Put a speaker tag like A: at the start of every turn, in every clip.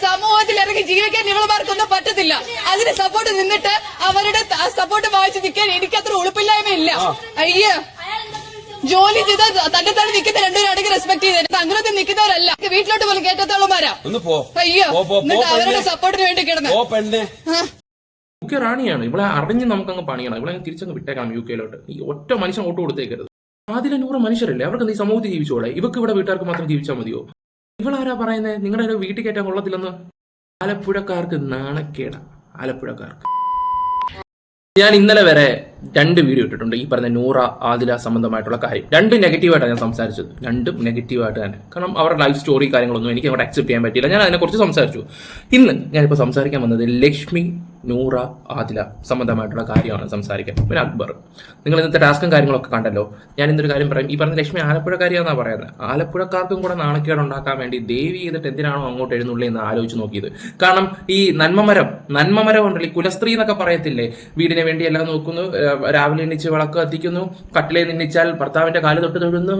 A: സമൂഹത്തിൽ ഇറങ്ങി ജീവിക്കാൻ ഇവളുമാർക്കൊന്നും പറ്റത്തില്ല. അതിന് സപ്പോർട്ട് നിന്നിട്ട് അവരുടെ സപ്പോർട്ട് വായിച്ച് നിൽക്കാൻ എനിക്കത്ര ഉളുപ്പില്ലായ്മയില്ല. അയ്യ. ജോലി ചെയ്ത് തന്നെ തന്നെ നിൽക്കുന്ന രണ്ടുപേരാണെങ്കിൽ റെസ്പെക്ട് ചെയ്ത്. അങ്ങനത്തെ നിൽക്കുന്നവരല്ല. വീട്ടിലോട്ട് പോലും കേട്ടത്തോളമാരാ
B: ഒന്ന് പോ.
A: അയ്യോ.
B: പോ, പോ, പോ,
A: എന്നിട്ട് അവരുടെ സപ്പോർട്ടിന് വേണ്ടി കിടന്ന്.
C: മുഖ്യ റാണിയാണ്. ഇവിടെ അറിഞ്ഞ് നമുക്കങ്ങ് പണിയണം. ഇവിടെ അങ്ങ് തിരിച്ചങ്ങ് വിട്ടേക്കണം യു കെയിലോട്ട്. ഈ ഒറ്റ മനുഷ്യൻ വോട്ട് കൊടുത്തേക്കരുത്. ആദ്യം നൂറ് മനുഷ്യരല്ലേ? അവർക്ക് നീ സമൂഹത്തിൽ ജീവിച്ചോളെ. ഇവർക്ക് ഇവിടെ വീട്ടുകാർക്ക് മാത്രം ജീവിച്ചാൽ മതിയോ? ഇവളാരാ പറയുന്നത് നിങ്ങളുടെ ഒരു വീട്ടിൽ കയറ്റാൻ കൊള്ളത്തില്ലെന്ന്? ആലപ്പുഴക്കാർക്ക് നാണക്കേടാ. ആലപ്പുഴക്കാർക്ക്. ഞാൻ ഇന്നലെ വരെ രണ്ട് വീഡിയോ ഇട്ടിട്ടുണ്ട്. ഈ പറഞ്ഞ നൂറ ആദില സംബന്ധമായിട്ടുള്ള കാര്യം. രണ്ട് നെഗറ്റീവായിട്ടാണ് ഞാൻ സംസാരിച്ചത്. രണ്ടും നെഗറ്റീവായിട്ട് തന്നെ. കാരണം അവരുടെ ലൈഫ് സ്റ്റോറി കാര്യങ്ങളൊന്നും എനിക്ക് അങ്ങോട്ട് അക്സെപ്റ്റ് ചെയ്യാൻ പറ്റിയില്ല. ഞാൻ അതിനെക്കുറിച്ച് സംസാരിച്ചു. ഇന്ന് ഞാനിപ്പോൾ സംസാരിക്കാൻ വന്നത് ലക്ഷ്മി നൂറ ആദില സംബന്ധമായിട്ടുള്ള കാര്യമാണ് സംസാരിക്കാൻ. പിന്നെ അക്ബർ. നിങ്ങൾ ഇന്നത്തെ ടാസ്കും കാര്യങ്ങളൊക്കെ കണ്ടല്ലോ. ഞാൻ ഇന്നൊരു കാര്യം പറയും. ഈ പറഞ്ഞ ലക്ഷ്മി ആലപ്പുഴക്കാരിയാണെന്നാണ് പറയുന്നത് ആലപ്പുഴക്കാർക്കും കൂടെ നാണക്കേട് ഉണ്ടാക്കാൻ വേണ്ടി ദേവി ചെയ്തിട്ട് എന്തിനാണോ അങ്ങോട്ട് എഴുന്നുള്ളി എന്ന് ആലോചിച്ച് നോക്കിയത്. കാരണം ഈ നന്മമരം നന്മമരം ഉണ്ടല്ലോ ഈ കുലസ്ത്രീ എന്നൊക്കെ പറയത്തില്ലേ? വീടിന് വേണ്ടി എല്ലാം നോക്കുന്നു രാവിലെ എണ്ണിച്ച് വിളക്ക് കത്തിക്കുന്നു. കട്ടിലേ നിന്നിച്ചാൽ ഭർത്താവിന്റെ കാൽ തൊട്ട് തൊഴുന്നു.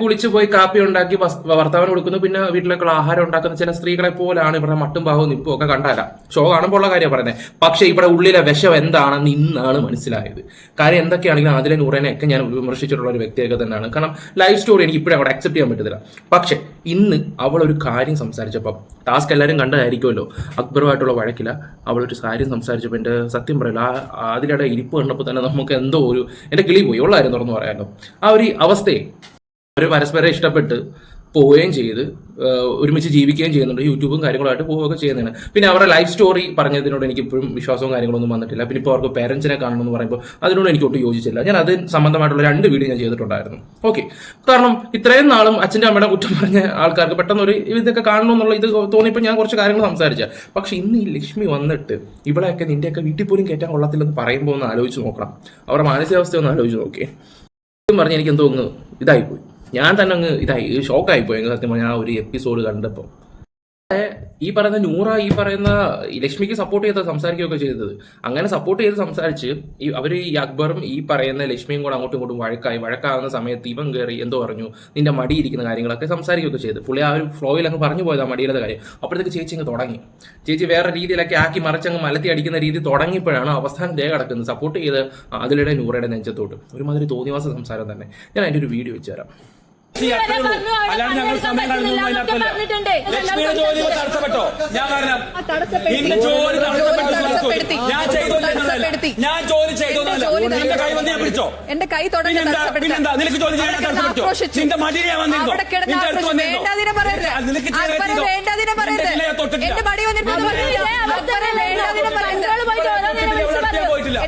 C: കുളിച്ച് പോയി കാപ്പി ഉണ്ടാക്കി വർത്തമാനം കൊടുക്കുന്നു. പിന്നെ വീട്ടിലേക്കുള്ള ആഹാരം ഉണ്ടാക്കുന്ന ചില സ്ത്രീകളെ പോലാണ് ഇവിടെ മട്ടും ഭാവവും നിപ്പും ഒക്കെ കണ്ടാല. ഷോ കാണുമ്പോൾ ഉള്ള കാര്യം പറയുന്നത് പക്ഷേ ഇവിടെ ഉള്ളിലെ വിഷം എന്താണെന്ന് ഇന്നാണ് മനസ്സിലായത്. കാര്യം എന്തൊക്കെയാണെങ്കിലും അതിലെ നൂറേനെയൊക്കെ ഞാൻ വിമർശിച്ചിട്ടുള്ള ഒരു വ്യക്തിയൊക്കെ തന്നെയാണ്. കാരണം ലൈഫ് സ്റ്റോറി എനിക്ക് ഇപ്പോഴും അവിടെ അക്സെപ്റ്റ് ചെയ്യാൻ പറ്റത്തില്ല. പക്ഷേ ഇന്ന് അവൾ ഒരു കാര്യം സംസാരിച്ചപ്പം ടാസ്ക് എല്ലാവരും കണ്ടതായിരിക്കുമല്ലോ. അക്ബറുമായിട്ടുള്ള വഴക്കില്ല ഒരു കാര്യം സംസാരിച്ചപ്പോൾ എന്റെ സത്യം പറയില്ല അതിലൂടെ ഇരിപ്പ് കണ്ടപ്പോൾ തന്നെ നമുക്ക് എന്തോ ഒരു എന്റെ കിളി പോയി. ഉള്ളായിരുന്നു തുറന്നു പറയാമല്ലോ ആ ഒരു അവസ്ഥയെ അവർ പരസ്പരം ഇഷ്ടപ്പെട്ട് പോവുകയും ചെയ്ത് ഒരുമിച്ച് ജീവിക്കുകയും ചെയ്യുന്നുണ്ട്. യൂട്യൂബും കാര്യങ്ങളായിട്ട് പോവുകയൊക്കെ ചെയ്യുന്നതാണ്. പിന്നെ അവരുടെ ലൈഫ് സ്റ്റോറി പറഞ്ഞതിനോട് എനിക്ക് ഇപ്പോഴും വിശ്വാസവും കാര്യങ്ങളൊന്നും വന്നിട്ടില്ല. പിന്നെ ഇപ്പോൾ അവർക്ക് പേരൻസിനെ കാണണമെന്ന് പറയുമ്പോൾ അതിനോട് എനിക്ക് ഒട്ടും യോജിച്ചില്ല. ഞാൻ അത് സംബന്ധമായിട്ടുള്ള രണ്ട് വീഡിയോ ഞാൻ ചെയ്തിട്ടുണ്ടായിരുന്നു. ഓക്കെ കാരണം ഇത്രയും നാളും അച്ഛന്റെ അമ്മയുടെ കുറ്റം പറഞ്ഞ ആൾക്കാർക്ക് പെട്ടെന്ന് ഒരു ഇതൊക്കെ കാണണമെന്നുള്ള ഇത് തോന്നിയപ്പോൾ ഞാൻ കുറച്ച് കാര്യങ്ങൾ സംസാരിച്ച പക്ഷെ ഇന്ന് ഈ ലക്ഷ്മി വന്നിട്ട് ഇവിടെയൊക്കെ നിന്റെയൊക്കെ വീട്ടിൽ പോലും കയറ്റാൻ കൊള്ളത്തില്ലെന്ന് പറയുമ്പോൾ ഒന്ന് ആലോചിച്ച് നോക്കണം. അവരുടെ മാനസികാവസ്ഥ ഒന്ന് ആലോചിച്ച് നോക്കിയേ. പറഞ്ഞ് എനിക്ക് എന്തോ ഒന്ന് ഇതായിപ്പോയി. ഞാൻ തന്നെ അങ്ങ് ഇതായി ഷോക്കായി പോയി സത്യം പറഞ്ഞാൽ ആ ഒരു എപ്പിസോഡ് കണ്ടപ്പോൾ ഈ പറയുന്ന നൂറ ഈ പറയുന്ന ലക്ഷ്മിക്ക് സപ്പോർട്ട് ചെയ്ത് സംസാരിക്കുകയൊക്കെ ചെയ്തത്. അങ്ങനെ സപ്പോർട്ട് ചെയ്ത് സംസാരിച്ച് ഈ അവർ ഈ അക്ബറും ഈ പറയുന്ന ലക്ഷ്മിയും കൂടെ അങ്ങോട്ടും ഇങ്ങോട്ടും വഴക്കായി വഴക്കാവുന്ന സമയത്ത് ഇവൻ കയറി എന്തോ പറഞ്ഞു നിന്റെ മടിയിരിക്കുന്ന കാര്യങ്ങളൊക്കെ സംസാരിക്കുകയൊക്കെ ചെയ്ത്. പുള്ളി ആ ഒരു ഫ്ലോയിൽ അങ്ങ് പറഞ്ഞു പോയത് ആ കാര്യം. അപ്പോഴത്തേക്ക് ചേച്ചി അങ്ങ് തുടങ്ങി. ചേച്ചി വേറെ രീതിയിലൊക്കെ ആക്കി മറിച്ചങ്ങ് മലത്തി അടിക്കുന്ന രീതി തുടങ്ങിയപ്പോഴാണ് അവസാനം ദേ കിടക്കുന്നത്. സപ്പോർട്ട് ചെയ്ത് അതിലൂടെ നൂറയുടെ നെഞ്ചത്തോട്ട്. ഒരുമാതിരി തോന്നിവാസ സംസാരം തന്നെ. ഞാൻ അതിന്റെ ഒരു വീഡിയോ വെച്ചുതരാം.
B: അല്ലാണ്ട് ഞങ്ങൾ സമയം കളഞ്ഞൊന്നും അതിനകത്തല്ല ലക്ഷ്മിയുടെ ജോലി തടസ്സപ്പെട്ടോ. ഞാൻ കാരണം നിന്റെ ജോലി
A: തടസ്സപ്പെടുത്തി.
B: ഞാൻ
A: ചെയ്തോന്നല്ല
B: ഞാൻ ജോലി ചെയ്തോ
A: എന്റെ ജോലി
B: നിന്റെ കൈ വന്ന് ഞാൻ പിടിച്ചോ
A: എന്റെ കൈ
B: പിന്നെന്താ? നിനക്ക് ജോലി ചെയ്യാൻ തടസ്സപ്പെട്ടോ നിന്റെ മടിയിൽ ഞാൻ വന്നിരുന്നോ? നിന്റെ അടുത്ത് വന്നിരുന്നോ?
A: പറയരുത്.
B: നിനക്ക്
A: മടി.
B: പോയിട്ടില്ല.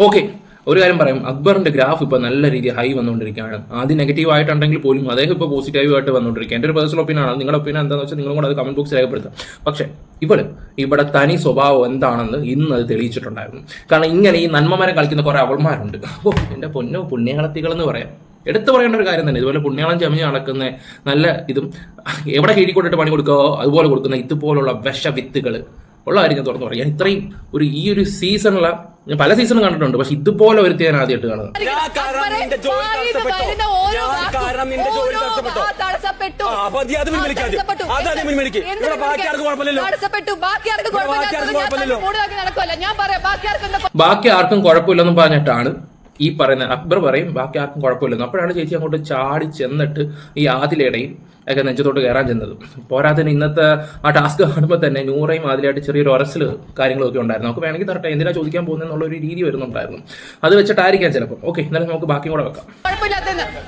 C: ഓക്കെ. ഒരു കാര്യം പറയാം അക്ബറിന്റെ ഗ്രാഫ് ഇപ്പൊ നല്ല രീതിയിൽ ഹൈ വന്നുകൊണ്ടിരിക്കുകയാണ്. ആദ്യം നെഗറ്റീവ് ആയിട്ടുണ്ടെങ്കിൽ പോലും അദ്ദേഹം ഇപ്പോൾ പോസിറ്റീവ് ആയിട്ട് വന്നുകൊണ്ടിരിക്കുക എന്റെ ഒരു പേഴ്സണൽ ഒപ്പീനിയൻ ആണ്. നിങ്ങളുടെ ഒപ്പീനിയൻ എന്താണെന്ന് വെച്ചാൽ നിങ്ങളും കൂടെ അത് കമന്റ് ബോക്സിൽ രേഖപ്പെടുത്താം പക്ഷേ ഇവിടെ ഇവിടെ തനി സ്വഭാവം എന്താണെന്ന് ഇന്ന് അത് തെളിയിച്ചിട്ടുണ്ടായിരുന്നു. കാരണം ഇങ്ങനെ ഈ നന്മമാരെ കളിക്കുന്ന കുറെ അവൾമാരുണ്ട്. ഓ എന്റെ പൊന്നോ പുണ്യാളത്തികൾ എന്ന് പറയാം. എടുത്തു പറയേണ്ട ഒരു കാര്യം തന്നെ ഇതുപോലെ പുണ്യാളം ചമഞ്ഞ് നടക്കുന്ന നല്ല ഇതും എവിടെ കീഴിക്കൊണ്ടിട്ട് പണി കൊടുക്കുകയോ അതുപോലെ കൊടുക്കുന്ന ഇതുപോലുള്ള വിഷവിത്തുകൾ ഉള്ള കാര്യം ഞാൻ തുറന്നു പറയാം. ഞാൻ ഇത്രയും ഒരു ഈ ഒരു സീസണിലെ ഞാൻ പല സീസണും കണ്ടിട്ടുണ്ട് പക്ഷെ ഇതുപോലെ ഒരുത്തി ഞാൻ ആദ്യമായിട്ട് കാണുന്നത്.
B: ബാക്കി ആർക്കും
C: കുഴപ്പമില്ലെന്നും പറഞ്ഞിട്ടാണ് ഈ പറയുന്ന അക്ബർ പറയും ബാക്കി ആർക്കും കുഴപ്പമില്ലെന്ന്. അപ്പോഴാണ് ചേച്ചി അങ്ങോട്ട് ചാടി ചെന്നിട്ട് ഈ ആദിലയുടെയും ഒക്കെ നെഞ്ചത്തോട്ട് കയറാൻ ചെന്നത്. പോരാത്തിന് ഇന്നത്തെ ആ ടാസ്ക് കാണുമ്പോൾ തന്നെ നൂറയും ആദിലായിട്ട് ചെറിയൊരു ഒരസൽ കാര്യങ്ങളൊക്കെ ഉണ്ടായിരുന്നു. നമുക്ക് വേണമെങ്കിൽ തരട്ടെ എന്തിനാ ചോദിക്കാൻ പോകുന്നതെന്നുള്ള ഒരു രീതി വരുന്നുണ്ടായിരുന്നു. അത് വെച്ചിട്ടായിരിക്കാം ചിലപ്പോൾ ഓക്കെ എന്നാലും നമുക്ക് ബാക്കി കൂടെ വെക്കാം.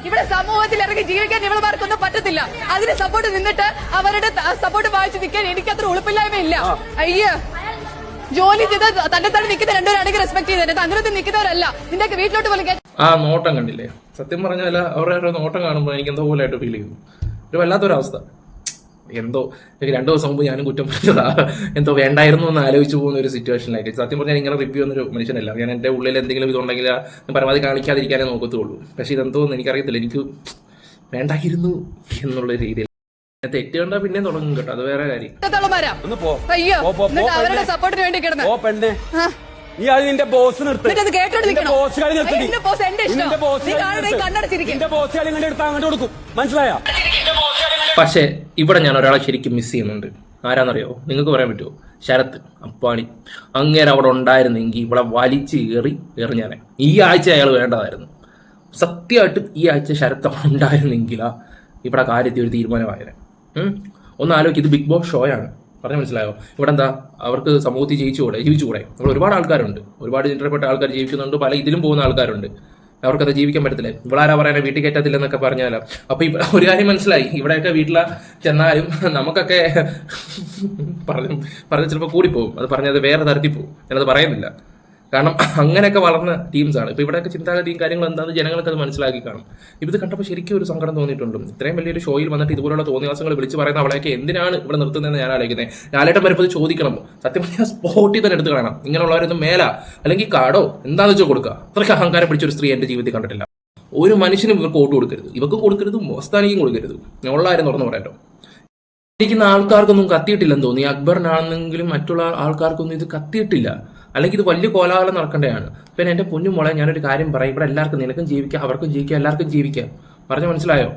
A: ഇവിടെ സമൂഹത്തിൽ ഇറങ്ങി ജീവിക്കാൻ ഇവളമാർക്കൊന്നും പറ്റത്തില്ല. അതിന് സപ്പോർട്ട് നിന്നിട്ട് അവരുടെ സപ്പോർട്ട് വായിച്ചു നിൽക്കാൻ എനിക്കത്ര ഉളുപ്പില്ലായ്മയില്ല. അയ്യ. ജോലി ചെയ്ത് തന്റെ തന്നെ നിൽക്കുന്ന രണ്ടുപേരാണെങ്കിൽ റെസ്പെക്ട് ചെയ്തിട്ട് അങ്ങനത്തെ നിൽക്കുന്നവരല്ല. നിന്റെ വീട്ടിലോട്ട് പോലും
C: ആ നോട്ടം കണ്ടില്ലേ? സത്യം പറഞ്ഞാൽ അവരുടെ ഒരു നോട്ടം കാണുമ്പോൾ എനിക്ക് എന്തോ പോലെ ആയിട്ട് ഫീൽ ചെയ്യുന്നു. ഒരു വല്ലാത്തൊരവസ്ഥ. എന്തോ രണ്ടു ദിവസം മുമ്പ് ഞാനും കുറ്റം പറഞ്ഞതാ. എന്തോ വേണ്ടായിരുന്നു എന്ന് ആലോചിച്ചു പോകുന്ന ഒരു സിറ്റുവേഷനിലേക്ക് സത്യം പറഞ്ഞാൽ ഇങ്ങനെ റിവ്യൂ എന്നൊരു മനുഷ്യനല്ല. ഞാൻ എന്റെ ഉള്ളിൽ എന്തെങ്കിലും ഇതുണ്ടെങ്കിൽ പരമാവധി കാണിക്കാതിരിക്കാനേ നോക്കത്തുള്ളൂ. പക്ഷെ ഇതെന്തോന്ന് എനിക്കറിയത്തില്ല. എനിക്ക് വേണ്ടായിരുന്നു എന്നുള്ള രീതിയിൽ തെറ്റ് കണ്ടാ പിന്നെ തുടങ്ങും കേട്ടോ. അത് വേറെ കാര്യം.
A: ഇഷ്ടത്തോളമാരാ.
B: ഒന്ന് പോ.
A: അയ്യോ എന്നിട്ട് അവരുടെ സപ്പോർട്ടിന് വേണ്ടി കിടന്ന്.
B: ഓ പെണ്ണെ. നീ അത് നിന്റെ ബോസ് ബോസ് കളി നിർത്തി
A: ബോസ്
B: കളി എടുത്ത് അങ്ങോട്ട് കൊടുക്കും. മനസ്സിലായോ?
C: പക്ഷേ ഇവിടെ ഞാൻ ഒരാളെ ശരിക്കും മിസ് ചെയ്യുന്നുണ്ട്. ആരാന്നറിയോ? നിങ്ങൾക്ക് പറയാൻ പറ്റുമോ? ശരത്ത് അപ്പാണി അങ്ങേരെ അവിടെ ഉണ്ടായിരുന്നെങ്കിൽ ഇവിടെ വലിച്ച് കയറി എറിഞ്ഞാനെ. ഈ ആഴ്ച അയാൾ വേണ്ടതായിരുന്നു. സത്യമായിട്ടും ഈ ആഴ്ച ശരത്ത് അവിടെ ഉണ്ടായിരുന്നെങ്കിലാ ഇവിടെ കാര്യത്തിൽ ഒരു തീരുമാനമായത് ഒന്ന് ആലോചിക്കും ഇത് ബിഗ് ബോസ് ഷോയാണ്. പറഞ്ഞ മനസ്സിലായോ? ഇവിടെ എന്താ അവർക്ക് സമൂഹത്തിൽ ജയിച്ചുകൂടെ ജീവിച്ചുകൂടെ. നമ്മൾ ഒരുപാട് ആൾക്കാരുണ്ട്. ഒരുപാട് ചിന്തപ്പെട്ട ആൾക്കാർ ജീവിക്കുന്നുണ്ട്. പല ഇതിലും പോകുന്ന ആൾക്കാരുണ്ട്. അവർക്കത് ജീവിക്കാൻ പറ്റത്തില്ല? ഇവിടെ ആരാ പറയാനെ വീട്ടിൽ കയറ്റത്തില്ലെന്നൊക്കെ പറഞ്ഞാലോ? അപ്പൊ ഒരു കാര്യം മനസ്സിലായി. ഇവിടെയൊക്കെ വീട്ടിലെ ചെന്നാലും നമുക്കൊക്കെ പറഞ്ഞു പറഞ്ഞ ചിലപ്പോൾ കൂടിപ്പോകും. അത് പറഞ്ഞത് വേറെ തരത്തിൽ പോകും. ഞാനത് പറയുന്നില്ല. കാരണം അങ്ങനെയൊക്കെ വളർന്ന ടീംസാണ് ഇപ്പൊ ഇവിടെയൊക്കെ ചിന്താഗതിയും കാര്യങ്ങളും എന്താണ് ജനങ്ങൾക്ക് അത് മനസ്സിലാക്കി കാണും. ഇത് കണ്ടപ്പോൾ ശരിക്കും ഒരു സങ്കടം തോന്നിയിട്ടുണ്ട്. ഇത്രയും വലിയൊരു ഷോയിൽ വന്നിട്ട് ഇതുപോലുള്ള തോന്നിയാസങ്ങൾ വിളിച്ച് പറയുന്ന അവളെയൊക്കെ എന്തിനാണ് ഇവിടെ നിർത്തുന്നതെന്ന് ഞാൻ ആലോചിക്കുന്നത് ലാലേട്ടൻ വരുമ്പോൾ ചോദിക്കണം. സത്യം പറഞ്ഞാൽ സ്പോട്ടിൽ തന്നെ എടുത്ത് കാണണം. ഇങ്ങനെയുള്ളവരൊന്നും മേല അല്ലെങ്കിൽ കാടോ എന്താണെന്ന് വെച്ചാൽ കൊടുക്കുക അത്രയ്ക്ക് അഹങ്കാരം പിടിച്ച ഒരു സ്ത്രീ എന്റെ ജീവിതത്തിൽ കണ്ടിട്ടില്ല. ഒരു മനുഷ്യനും ഇവർക്ക് വോട്ട് കൊടുക്കരുത്. ഇവർക്ക് കൊടുക്കരുത് മോസ്താനിക്കും കൊടുക്കരുത്. ഉള്ളാരും തുറന്നു പറയാട്ടോ. ഇരിക്കുന്ന ആൾക്കാർക്കൊന്നും കത്തിയിട്ടില്ലെന്ന് തോന്നി. അക്ബറിനാണെന്നെങ്കിലും മറ്റുള്ള ആൾക്കാർക്കൊന്നും ഇത് കത്തിയിട്ടില്ല. അല്ലെങ്കിൽ ഇത് വലിയ കോലാഹലം നടക്കേണ്ടതാണ്. പിന്നെ എന്റെ പൊന്നു മോളെ ഞാനൊരു കാര്യം പറയും. ഇവിടെ എല്ലാവർക്കും നിനക്കും ജീവിക്കാം അവർക്കും ജീവിക്കാം എല്ലാവർക്കും ജീവിക്കാം. പറഞ്ഞു മനസ്സിലായോ?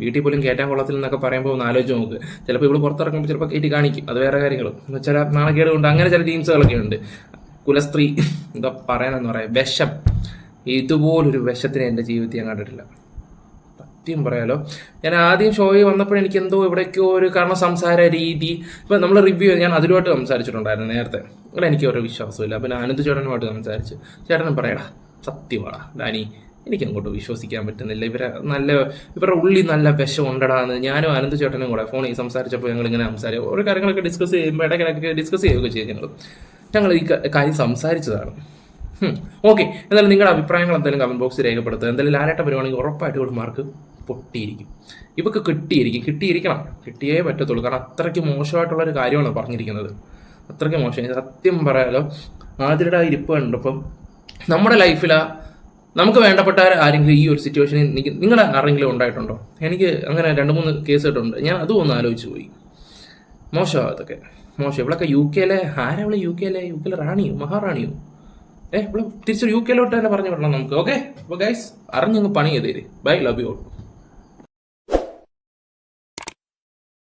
C: വീട്ടിൽ പോലും കയറ്റാൻ കൊള്ളത്തിൽ എന്നൊക്കെ പറയുമ്പോൾ ഒന്ന് ആലോചിച്ച് നോക്ക്. ചിലപ്പോൾ ഇവിടെ പുറത്തിറങ്ങുമ്പോൾ ചിലപ്പോൾ കയറ്റി കാണിക്കും. അത് വേറെ കാര്യങ്ങൾ ചില നാണക്കേട് കൊണ്ട് അങ്ങനെ ചില ടീംസുകളൊക്കെ ഉണ്ട്. കുലസ്ത്രീ എന്താ പറയാനെന്ന് പറയാം. വിഷം. ഇതുപോലൊരു വിഷത്തിനെ എന്റെ ജീവിതത്തിൽ ഞാൻ കണ്ടിട്ടില്ല. സത്യം പറയാലോ. ഞാൻ ആദ്യം ഷോയിൽ വന്നപ്പോൾ എനിക്ക് എന്തോ ഇവിടേക്കോ ഒരു കാരണം സംസാര രീതി. ഇപ്പൊ നമ്മൾ റിവ്യൂ ഞാൻ അതിലുമായിട്ട് സംസാരിച്ചിട്ടുണ്ടായിരുന്നു നേരത്തെ. അവിടെ എനിക്ക് ഒരു വിശ്വാസമില്ല പിന്നെ അനന്ത് ചേട്ടനുമായിട്ട് സംസാരിച്ചു ചേട്ടനും പറയടാ സത്യമാടാ ഡാനി എനിക്ക് അങ്ങോട്ട് വിശ്വസിക്കാൻ പറ്റുന്നില്ല. ഇവരെ നല്ല ഇവരുടെ ഉള്ളിൽ നല്ല വിഷം ഉണ്ടടാന്ന് ഞാനും അനന്ത് ചേട്ടനും കൂടെ ഫോണിൽ സംസാരിച്ചപ്പോൾ ഞങ്ങൾ ഇങ്ങനെ സംസാരിക്കും ഓരോ കാര്യങ്ങളൊക്കെ ഡിസ്കസ് ചെയ്യുമ്പോൾ ഇടയ്ക്കിടയ്ക്ക് ഡിസ്കസ് ചെയ്യുകയൊക്കെ ചെയ്യും ഞങ്ങൾ ഞങ്ങൾ ഈ കാര്യം സംസാരിച്ചതാണ്. ഓക്കെ എന്തായാലും നിങ്ങളുടെ അഭിപ്രായങ്ങൾ എന്തായാലും കമന്റ് ബോക്സിൽ രേഖപ്പെടുത്തുക. എന്തായാലും ലാലേട്ട വരുവാണെങ്കിൽ ഉറപ്പായിട്ട് ഒരു മാർക്ക് പൊട്ടിയിരിക്കും. ഇവക്ക് കിട്ടിയിരിക്കും. കിട്ടിയിരിക്കണം. കിട്ടിയേ പറ്റത്തുള്ളൂ. കാരണം അത്രയ്ക്ക് മോശമായിട്ടുള്ളൊരു കാര്യമാണ് പറഞ്ഞിരിക്കുന്നത്. അത്രയ്ക്ക് മോശം. സത്യം പറയാലോ ആതിരുടെ ഇരിപ്പ് കണ്ടപ്പം നമ്മുടെ ലൈഫിലാ നമുക്ക് വേണ്ടപ്പെട്ട ആരെങ്കിലും ഈ ഒരു സിറ്റുവേഷനിൽ എനിക്ക് നിങ്ങളുടെ ആരെങ്കിലും ഉണ്ടായിട്ടുണ്ടോ? എനിക്ക് അങ്ങനെ രണ്ട് മൂന്ന് കേസ് കേട്ടുണ്ട് ഞാൻ അതും ഒന്ന് ആലോചിച്ച് പോയി. മോശമാണ് അതൊക്കെ. മോശം. ഇവിടെയൊക്കെ യു കെയിലെ ആരാ ഇവിടെ യു കെയിലെ? യു കെയിലെ റാണിയോ? മഹാറാണിയോ? ഏഹ് ഇവിടെ തിരിച്ചൊരു യു കെയിലോട്ട് തന്നെ പറഞ്ഞു വിടണം നമുക്ക്. ഓക്കെ? അപ്പോൾ ഗൈസ് അറിഞ്ഞങ്ങ് പണി ചെയ്തേര്. Bye love you all